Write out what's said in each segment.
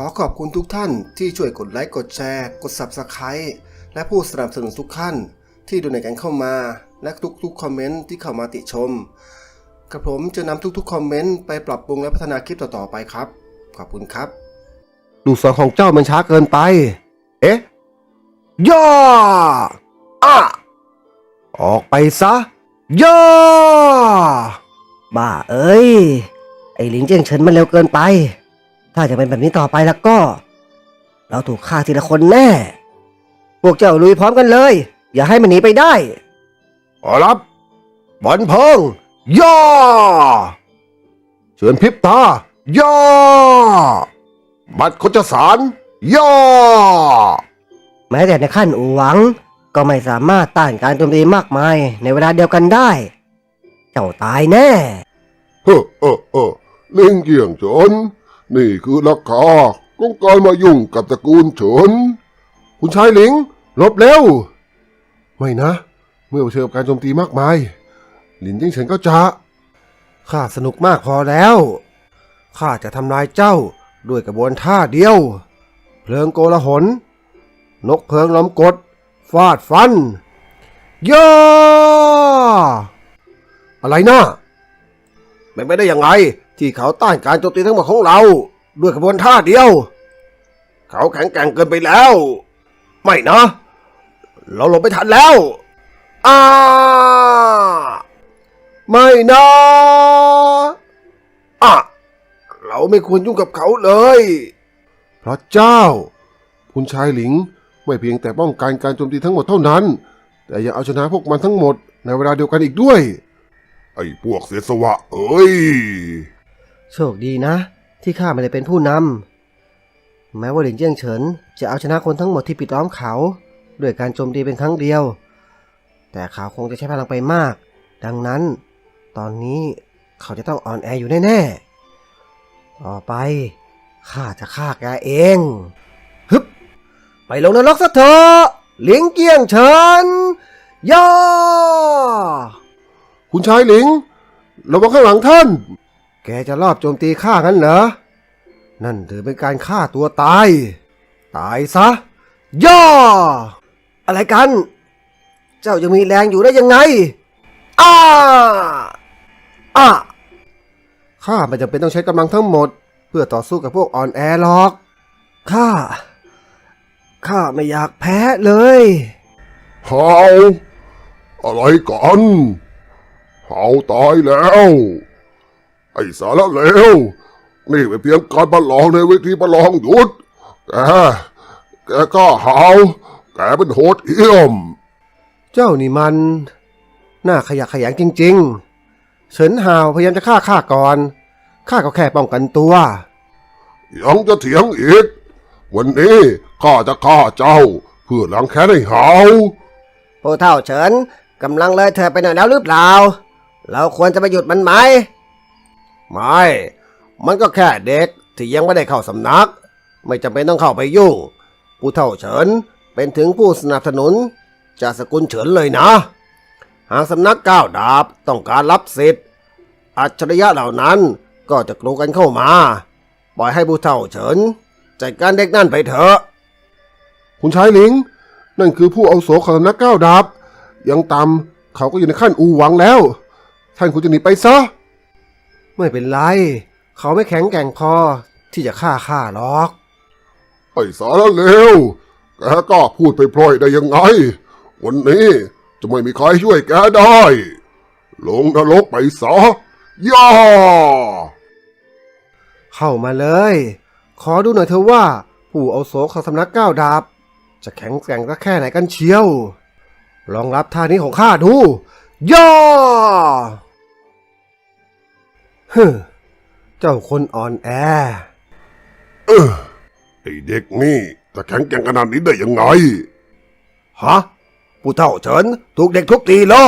ขอขอบคุณทุกท่านที่ช่วยกดไลค์กดแชร์ กด Subscribe และผู้สนับสนุนทุกท่าน ที่ดูในกันเข้ามา และทุกๆคอมเมนต์ที่เข้ามาติชมกระผมจะนำทุกๆคอมเมนต์ไปปรับปรุงและพัฒนาคลิปต่อๆไปครับ ขอบคุณครับ ลูกศรของเจ้ามันช้าเกินไป เอ๊ะย่าอะออกไปซะย่าบ้าเอ้ย ไอ้หลิงเจียงเฉินมันเร็วเกินไป ถ้าจะเป็นแบบนี้ต่อไปแล้วก็ เราถูกฆ่าทีละคนแน่ พวกเจ้าลุยพร้อมกันเลย อย่าให้มันหนีไปได้ขอรับบอลเพิงย่าเชิญพริบตาย่าบัตรโคจสารย่าแม้แต่ในขั้นอูหวังก็ไม่สามารถต้านการโจมตีมากมายในเวลาเดียวกันได้ เจ้าตายแน่เฮ้อเออเออลิงเกี่ยงเฉิน นี่คือราคาของการมายุ่งกับตระกูลเฉินคุณชายหลิงลบเร็ว ไม่นะ เมื่อเผชิญกับการโจมตีมากมาย หลินจิ้งเฉินก็จะ ข้าสนุกมากพอแล้ว ข้าจะทำลายเจ้าด้วยกระบวนท่าเดียว เพลิงโกลาหล นกเพลิงล้อมกด ฟาดฟันย่าอะไรนะเป็นไปได้ยังไง ที่เขาต้านการโจมตีทั้งหมดของเรา ด้วยกระบวนท่าเดียว เขาแข็งแกร่งเกินไปแล้ว ไม่นะ เราหลบไม่ทันแล้วอ้าไม่นะอะเราไม่ควรยุ่งกับเขาเลย พระเจ้า คุณชายหลิงไม่เพียงแต่ป้องกันการโจมตีทั้งหมดเท่านั้น แต่ยังเอาชนะพวกมันทั้งหมดในเวลาเดียวกันอีกด้วย ไอ้พวกเสียสวะเอ้ย โชคดีนะ ที่ข้าไม่ได้เป็นผู้นำแม้ว่าหลินเจี้ยงเฉิน จะเอาชนะคนทั้งหมดที่ปิดล้อมเขา ด้วยการโจมตีเป็นครั้งเดียว แต่เขาคงจะใช้พลังไปมาก ดังนั้น ตอนนี้เขาจะต้องอ่อนแออยู่แน่ๆ ต่อไปข้าจะฆ่าแกเองฮึบไปลงนรกซะเถอะหลิงเกี้ยงเฉินย่า คุณชายหลิงระวังข้างหลังท่าน แกจะรอบโจมตีข้างั้นเหรอ นั่นถือเป็นการฆ่าตัวตาย ตายซะ ย่อ อะไรกัน เจ้ายังมีแรงอยู่ได้ยังไง อ้า อ้า ข้าไม่จำเป็นต้องใช้กำลังทั้งหมด เพื่อต่อสู้กับพวกอ่อนแอหรอก ข้า ข้าไม่อยากแพ้เลยเฮาอะไรกันเฮาตายแล้ว ไอ้สารเลวนี่เป็นเพียงการประลองในเวทีประลองหยุดแกแกก็เฮาแกเป็นโหดเหี้ยม เจ้านี่มัน น่าขยะแขยงจริง ๆ เฉินหาวพยายามจะฆ่าข้าก่อนข้าก็แค่ป้องกันตัว ยังจะเถียงอีก วันนี้ข้าจะฆ่าเจ้า เพื่อล้างแค้นให้เฮาผู้เท่าเฉินกำลังเลยเธอไปหน่อยแล้วหรือเปล่า เราควรจะไปหยุดมันไหม ไม่ มันก็แค่เด็กที่ยังไม่ได้เข้าสำนัก ไม่จำเป็นต้องเข้าไปยุ่ง ผู้เท่าเฉินเป็นถึงผู้สนับสนุนจากสกุลเฉินเลยนะ หากสำนักก้าวดาบต้องการรับสิทธิ์ อัจฉริยะเหล่านั้นก็จะกรูกันเข้ามา ปล่อยให้ผู้เท่าเฉินจัดการเด็กนั่นไปเถอะ คุณชายหลิง นั่นคือผู้เอาโสของสำนักก้าวดาบ ยังตามเขาก็อยู่ในขั้นอูหวังแล้ว ท่านคุณจะหนีไปซะ ไม่เป็นไร เขาไม่แข็งแกร่งพอที่จะฆ่าข้าหรอก ไอ้สารเลวแกกล้าพูดไปพลอยได้ยังไง วันนี้จะไม่มีใครช่วยแกได้ ลงนรกไปซะย่าเข้ามาเลย ขอดูหน่อยเถอะว่า ผู้เอาโสของสำนักก้าวดาบ จะแข็งแกร่งสักแค่ไหนกันเชียว ลองรับท่านี้ของข้าดู ย่อ ฮึมเจ้าคนอ่อนแอไอ้เด็กนี่จะแข็งแกร่งขนาดนี้ได้ยังไง ฮะผู้เท่าเฉินถูกเด็กทุบตีเหรอ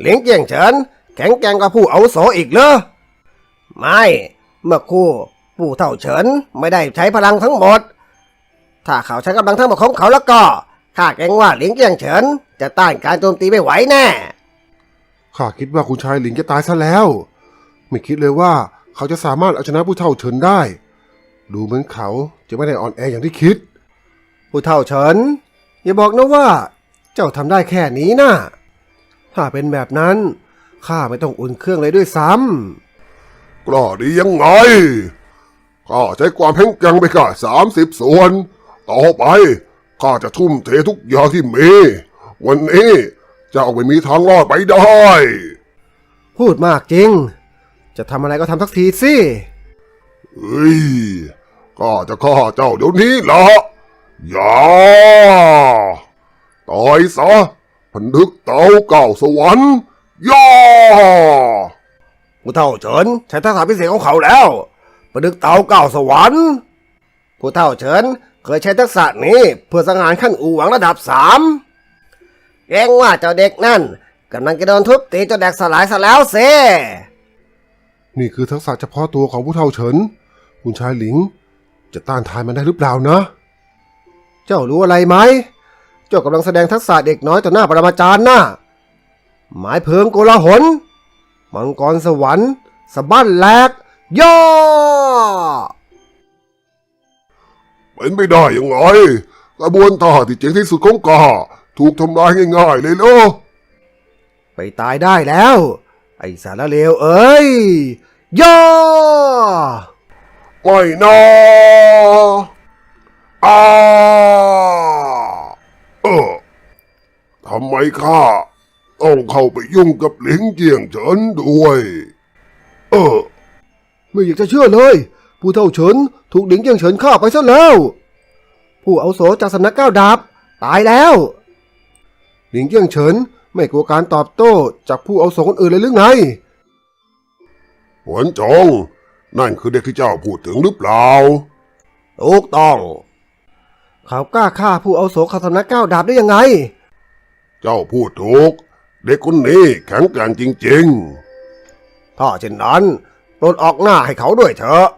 เลี้ยงเจียงเฉินแข็งแกร่งกว่าผู้เอาวุโสอีกเหรอไม่ เมื่อครู่ผู้เท่าเฉินไม่ได้ใช้พลังทั้งหมด ถ้าเขาใช้กำลังทั้งหมดของเขาแล้วก็ข้าเกรงว่าหลิงเจียงเฉินจะต้านการโจมตีไม่ไหวแน่ ข้าคิดว่าคุณชายหลิงจะตายซะแล้ว ไม่คิดเลยว่าเขาจะสามารถเอาชนะผู้เท่าเฉินได้ ดูเหมือนเขาจะไม่ได้อ่อนแออย่างที่คิด ผู้เฒ่าเฉินอย่าบอกนะว่า เจ้าทำได้แค่นี้นะถ้าเป็นแบบนั้นข้าไม่ต้องอุ่นเครื่องเลยด้วยซ้กล้าดียังไงข้าใช้ความแข็งแกร่งไปแค่สามสิบส่วน ต่อไปข้าจะทุ่มเททุกอย่างที่มี วันนี้เจ้าไม่มีทางรอดไปได้ำพูดมากจริง จะทำอะไรก็ทำสักทีสิเฮ้ยข้าจะฆ่าเจ้าเดี๋ยวนี้ละอย่าตายซะพันดึกเตาเก่าสวรรค์ย่าผู้เฒ่าเฉินใช้ทักษะพิเศษของเขาแล้วประดึกเตาเก่าสวรรค์ผู้เฒ่าเฉินเคยใช้ทักษะนี้เพื่อสังหารขั้นอูหวังระดับสามเกรงว่าเจ้าเด็กนั่นกำลังจะโดนทุบตีจนแดกสลายซะแล้วเซ นี่คือทักษะเฉพาะตัวของผู้เฒ่าเฉิน คุณชายหลิง จะต้านทานมันได้หรือเปล่านะ เจ้ารู้อะไรไหม เจ้ากำลังแสดงทักษะเด็กน้อยต่อหน้าปรมาจารย์น่ะหมายเพลิงโกลาหล มังกรสวรรค์สะบั้นแหลก ย่อ เป็นไปได้ยังไงกระบวนท่าที่เจ๋งที่สุดของกาถูกทำลายง่ายๆเลยเหรอไปตายได้แล้วไอ้ สารเลวเอ้ย ย่อไม่นะอาเออทำไมข้าต้องเข้าไปยุ่งกับหลิงเจียงเฉินด้วย เออ ไม่อยากจะเชื่อเลย ผู้เท่าเฉินถูกหลิงเจียงเฉินฆ่าไปซะแล้ว ผู้เอาโสจากสำนักก้าวดาบตายแล้ว หลิงเจียงเฉิน ไม่กลัวการตอบโต้จากผู้เอาวุโสคนอื่นเลยหรือไง หวนจง นั่นคือเด็กที่เจ้าพูดถึงหรือเปล่า ถูกต้อง เขากล้าฆ่าผู้เอาวุโสของสำนักก้าวดาบได้ยังไง เจ้าพูดถูก เด็กคนนี้แข็งแกร่งจริงถ้าเช่นนั้นปลดออกหน้าให้เขาด้วยเถอะ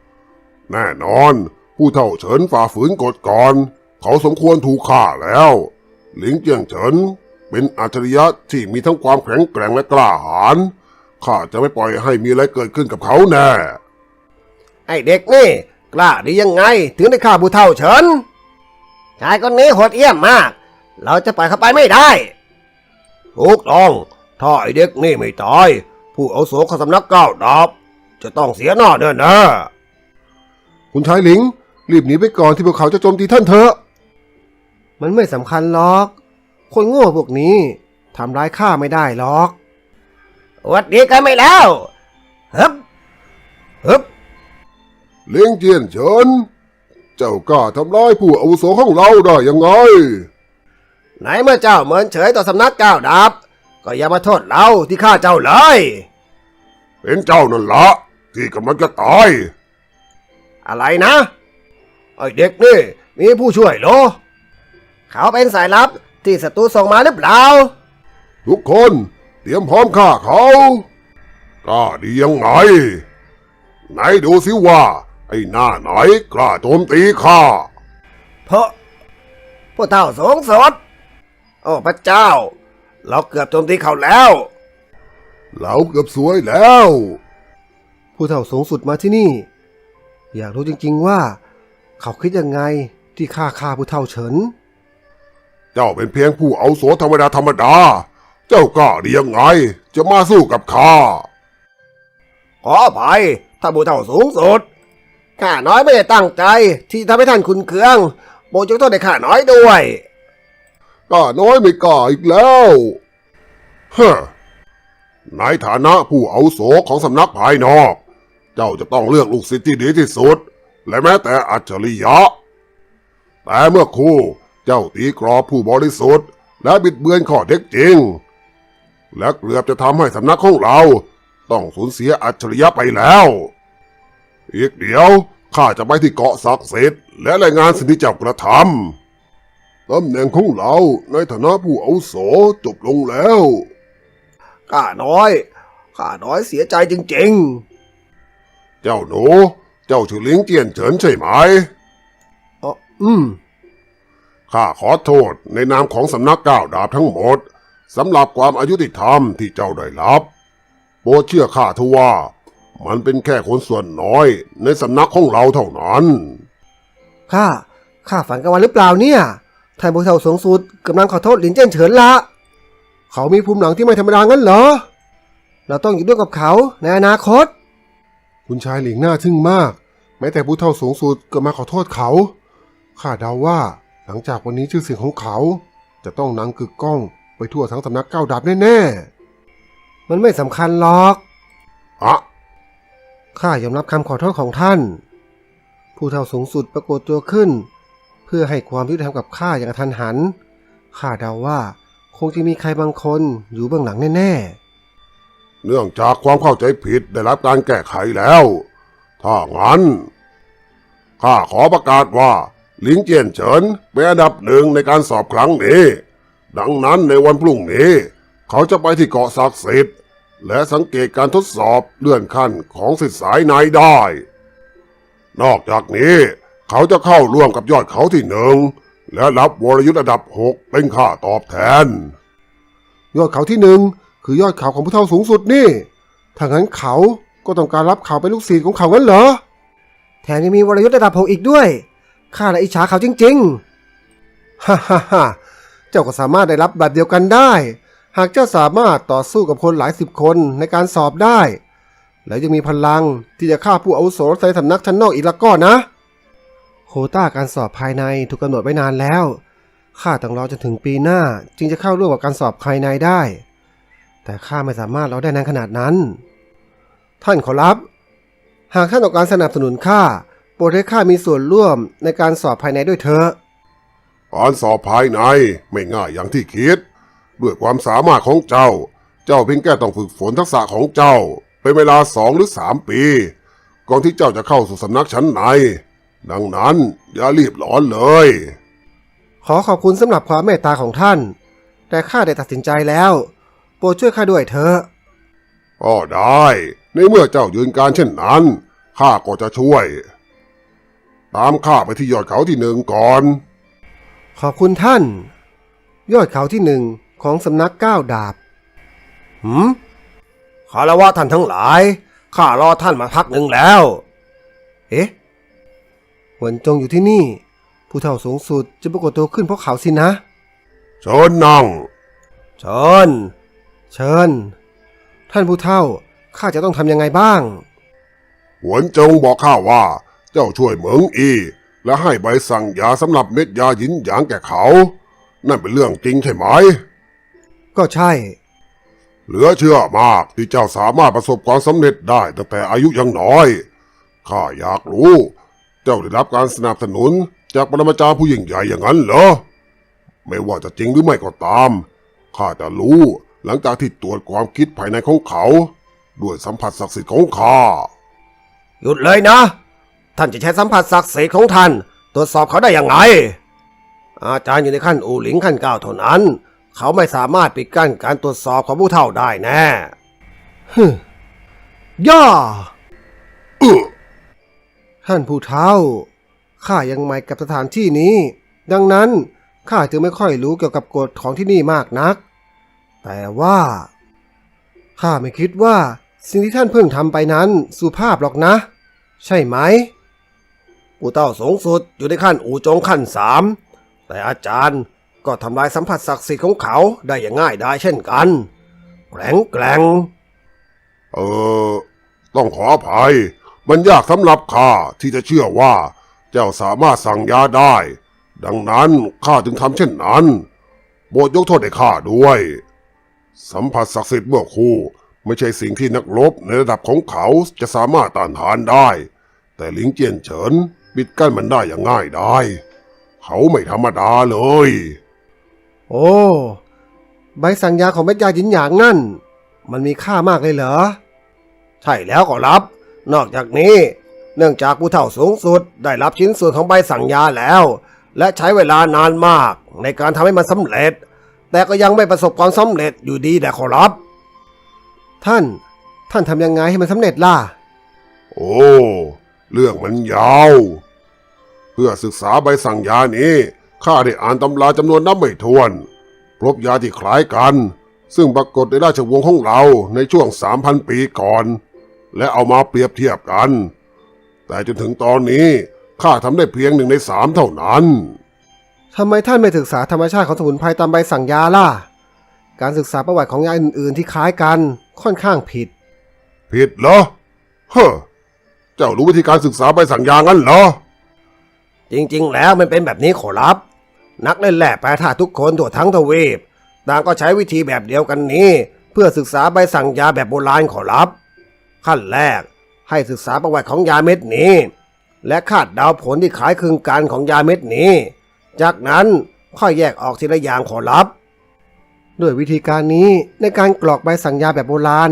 ๆแน่นอน ผู้เท่าเฉินฝ่าฝืนกฎก่อน เขาสมควรถูกฆ่าแล้ว หลิงเจียงเฉิน เป็นอัจฉริยะที่มีทั้งความแข็งแกร่งและกล้าหาญข้าจะไม่ปล่อยให้มีอะไรเกิดขึ้นกับเขาแน่ ไอเด็กนี่ กล้าได้ยังไง ถึงได้ฆ่าผู้เฒ่าเฉินชายคนนี้โหดเหี้ยมมาก เราจะปล่อยเขาไปไม่ได้ถูกต้องถ้าไอเด็กนี่ไม่ตาย ผู้เอาวุโสขสำนักก้าวดาบจะต้องเสียหน้าแน่แน่คุณชายหลิง รีบหนีไปก่อนที่พวกเขาจะโจมตีท่านเถอะ มันไม่สำคัญหรอก คนโง่พวกนี้ทำร้ายข้าไม่ได้หรอกๆหวัดดีกันไม่แล้วฮึบฮึบเลี้ยงเจียนเฉินเจ้ากล้าทำร้ายผู้อาวุโสของเราได้ยังไง ไหนเมื่อเจ้าเหมินเฉยต่อสำนักก้าวดาบก็อย่ามาโทษเราที่ฆ่าเจ้าเลย เป็นเจ้านั่นละที่กำลังจะตาย อะไรนะไอเด็กนี่มีผู้ช่วยเหรอ เขาเป็นสายลับ ที่ศัตรูส่งมาหรือเปล่า ทุกคนเตรียมพร้อมฆ่าเขากล้าดียังไง ไหนดูสิว่า ไอ้หน้าไหนกล้าโจมตีข้า เพราะผู้เท่าสูงสุดโอ้พระเจ้า เราเกือบโจมตีเขาแล้ว เราเกือบสวยแล้ว ผู้เฒ่าสูงสุดมาที่นี่ อยากรู้จริงๆว่า เขาคิดยังไงที่ฆ่าฆ่าผู้เฒ่าเฉิน เจ้าเป็นเพียงผู้เอาโสธรรมดาธรรมดา เจ้ากล้าดียังไง จะมาสู้กับข้า ขออภัยท่านผู้เท่าสูงสุด ข้าน้อยไม่ได้ตั้งใจ ที่ทำให้ท่านคุณเคืองโปรดยกโทษให้ข้าน้อยด้วยกล้าน้อยไม่กล้าอีกแล้วเฮ้อในฐานะผู้เอาวุโสของสำนักภายนอก เจ้าจะต้องเลือกลูกศิษย์ที่ดีที่สุด และแม้แต่อัจฉริยะ แต่เมื่อครู่ เจ้าตีกรอบผู้บริสุทธิ์ และบิดเบือนข้อเท็จจริง และเกือบจะทำให้สำนักของเรา ต้องสูญเสียอัจฉริยะไปแล้ว อีกเดียวข้าจะไปที่เกาะศักดิ์สิทธิ์และรายงานสิ่งที่เจ้ากระทำตำแหน่งของเราในฐานะผู้อาวุโสจบลงแล้วข้าน้อยข้าน้อยเสียใจจริงเจ้าหนู เจ้าชื่อเลิงเจียนเฉินใช่ไหมอ๋ออืม ข้าขอโทษในนามของสำนักก้าวดาบทั้งหมดสำหรับความอายุติธรรมที่เจ้าได้รับโปรดเชื่อข้าเถอะว่า มันเป็นแค่คนส่วนน้อยในสำนักของเราเท่านั้น ข้า ข้าฝันกลางวันหรือเปล่าเนี่ยท่านผู้เฒ่าสูงสุดกำลังขอโทษหลินเจิ้นเฉินละ เขามีภูมิหลังที่ไม่ธรรมดางั้นเหรอ เราต้องอยู่ด้วยกับเขาในอนาคต คุณชายหลิงน่าทึ่งมาก แม้แต่ผู้เฒ่าสูงสุดก็มาขอโทษเขา ข้าเดาว่า หลังจากวันนี้ชื่อเสียงของเขา จะต้องนังกึกก้องไปทั่วทั้งสำนักเก้าดาบแน่มันไม่สำคัญหรอกอะข้ายอมรับคำขอโทษของท่าน ผู้เฒ่าสูงสุดปรากฏตัวขึ้น เพื่อให้ความยุติธรรมกับข้าอย่างกระทันหัน ข้าเดาว่าคงจะมีใครบางคนอยู่เบื้องหลังแน่เนื่องจากความเข้าใจผิดได้รับการแก้ไขแล้ว ถ้างั้นข้าขอประกาศว่าห ลิงเจียนเฉินเป็นอันดับหนึ่งในการสอบครั้งนี้ ดังนั้นในวันพรุ่งนี้ เขาจะไปที่เกาะศักดิ์สิทธิ์และสังเกตการทดสอบเลื่อนขั้นของสิทธิสายในได้ นอกจากนี้ เขาจะเข้าร่วมกับยอดเขาที่หนึ่งและรับวรยุทธ์ระดับหกเป็นค่าตอบแทน ยอดเขาที่หนึ่งคือยอดเขาของผู้เฒ่าสูงสุดนี่ถ้างั้นเขาก็ต้องการรับเขาเป็นลูกศิษย์ของเขางั้นเหรอ แถมยังมีวรยุทธ์ระดับหกอีกด้วย ข้าและอิจฉาเขาจริงฮ่าฮ่าฮ่าเจ้าก็สามารถได้รับแบบเดียวกันได้ หากเจ้าสามารถต่อสู้กับคนหลายสิบคนในการสอบได้ แล้วยังมีพลังที่จะฆ่าผู้อาวุโสในสำนักชั้นนอกอีกละก็นะ โคต้าการสอบภายในถูกกำหนดไว้นานแล้วข้าต้องรอจนถึงปีหน้าจึงจะเข้าร่วมกับการสอบภายในได้ แต่ข้าไม่สามารถรอได้นานขนาดนั้น ท่านขอรับ หากท่านต้องการสนับสนุนข้า โปรดให้ข้ามีส่วนร่วมในการสอบภายในด้วยเถอะการสอบภายในไม่ง่ายอย่างที่คิด ด้วยความสามารถของเจ้า เจ้าเพียงแค่ต้องฝึกฝนทักษะของเจ้า เป็นเวลาสองหรือสามปี ก่อนที่เจ้าจะเข้าสู่สำนักชั้นใน ดังนั้นอย่ารีบร้อนเลย ขอขอบคุณสำหรับความเมตตาของท่าน แต่ข้าได้ตัดสินใจแล้ว โปรดช่วยข้าด้วยเถอะก็ได้ ในเมื่อเจ้ายืนการเช่นนั้นข้าก็จะช่วย ตามข้าไปที่ยอดเขาที่หนึ่งก่อน ขอบคุณท่าน ยอดเขาที่หนึ่งของสำนักก้าวดาบหืมคารวะท่านทั้งหลาย ข้ารอท่านมาพักหนึ่งแล้ว เอ๊ะหวนจงอยู่ที่นี่ ผู้เฒ่าสูงสุดจะปรากฏตัวขึ้นเพราะเขาสินะ เชิญนั่ง เชิญ เชิญ ท่านผู้เฒ่า ข้าจะต้องทำยังไงบ้าง หวนจงบอกข้าว่า เจ้าช่วยเหมิงอี และให้ใบสั่งยาสำหรับเม็ดยาหยินหยางแก่เขา นั่นเป็นเรื่องจริงใช่ไหม ก็ใช่ เหลือเชื่อมากที่เจ้าสามารถประสบความสำเร็จได้ตั้งแต่อายุยังน้อย ข้าอยากรู้ เจ้าได้รับการสนับสนุนจากปรมาจารย์ผู้ยิ่งใหญ่อย่างนั้นเหรอ ไม่ว่าจะจริงหรือไม่ก็ตาม ข้าจะรู้หลังจากที่ตรวจความคิดภายในของเขา ด้วยสัมผัสศักดิ์สิทธิ์ของข้า หยุดเลยนะ ท่านจะใช้สัมผัสศักดิ์สิทธิ์ของท่าน ตรวจสอบเขาได้อย่างไงอาจารย์อยู่ในขั้นอูหลิงขั้นเก้าเท่านั้น เขาไม่สามารถปิดกั้นการตรวจสอบของผู้เฒ่าได้แน่ย่าท่านผู้เฒ่า ข้ายังใหม่กับสถานที่นี้ ดังนั้นข้าจึงไม่ค่อยรู้เกี่ยวกับกฎของที่นี่มากนัก แต่ว่าข้าไม่คิดว่าสิ่งที่ท่านเพิ่งทำไปนั้นสุภาพหรอกนะ ใช่ไหม ผู้เฒ่าสูงสุดอยู่ในขั้นอูจงขั้นสามแต่อาจารย์ก็ทำลายสัมผัสศักดิ์สิทธิ์ของเขาได้อย่างง่ายได้เช่นกัน แกร่งแกร่งเออ ต้องขออภัย มันยากสำหรับข้าที่จะเชื่อว่า เจ้าสามารถสั่งยาได้ ดังนั้นข้าจึงทำเช่นนั้นโปรดยกโทษให้ข้าด้วย สัมผัสศักดิ์สิทธิ์เมื่อคู่ไม่ใช่สิ่งที่นักรบในระดับของเขาจะสามารถต้านทานได้ แต่หลิงเจียนเฉิน ปิดกั้นมันได้อย่างง่ายได้เขาไม่ธรรมดาเลย โอ้ใบสั่งยาของเม็ดยาหยินหยางนั่น มันมีค่ามากเลยเหรอ ใช่แล้วก็รับ นอกจากนี้ เนื่องจากผู้เฒ่าสูงสุด ได้รับชิ้นส่วนของใบสั่งยาแล้ว และใช้เวลานานมาก ในการทำให้มันสำเร็จ แต่ก็ยังไม่ประสบความสำเร็จอยู่ดีแต่ขอรับ ท่าน ท่านทำยังไงให้มันสำเร็จล่ะ โอ้ เรื่องมันยาว เพื่อศึกษาใบสั่งยานี้ข้าได้อ่านตำราจำนวนนับไม่ถ้วนพบยาที่คล้ายกัน ซึ่งปรากฏในราชวงศ์ของเราในช่วง 3,000 ปีก่อน และเอามาเปรียบเทียบกัน แต่จนถึงตอนนี้ข้าทำได้เพียงหนึ่งในสามเท่านั้นทำไมท่านไม่ศึกษาธรรมชาติของสมุนไพรตามใบสั่งยาล่ะ การศึกษาประวัติของยาอื่น ๆ ที่คล้ายกันค่อนข้างผิด ผิดเหรอ เฮ้อ เจ้ารู้วิธีการศึกษาใบสั่งยางั้นเหรอ จริงๆ แล้วมันเป็นแบบนี้ขอรับ นักเล่นแร่แปรธาตุทุกคนทั่วทั้งทวีปต่างก็ใช้วิธีแบบเดียวกันนี้ เพื่อศึกษาใบสั่งยาแบบโบราณขอรับ ขั้นแรกให้ศึกษาประวัติของยาเม็ดนี้ และคาดเดาผลที่คล้ายคลึงกันของยาเม็ดนี้ จากนั้นค่อยแยกออกทีละอย่างขอรับ ด้วยวิธีการนี้ในการกรอกใบสั่งยาแบบโบราณ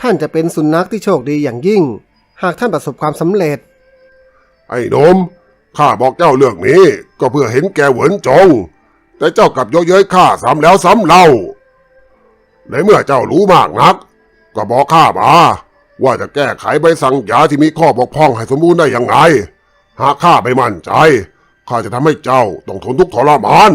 ท่านจะเป็นสุนัขที่โชคดีอย่างยิ่ง หากท่านประสบความสำเร็จ ไอ้นม ข้าบอกเจ้าเรื่องนี้ก็เพื่อเห็นแกเหวินจง แต่เจ้ากลับเยอเย้ยข้าซ้ำแล้วซ้ำเล่า ในเมื่อเจ้ารู้มากนัก ก็บอกข้ามา ว่าจะแก้ไขใบสั่งยาที่มีข้อบกพร่องให้สมบูรณ์ได้อย่างไร หากข้าไม่มั่นใจ ข้าจะทำให้เจ้าต้องทนทุกข์ทรมาน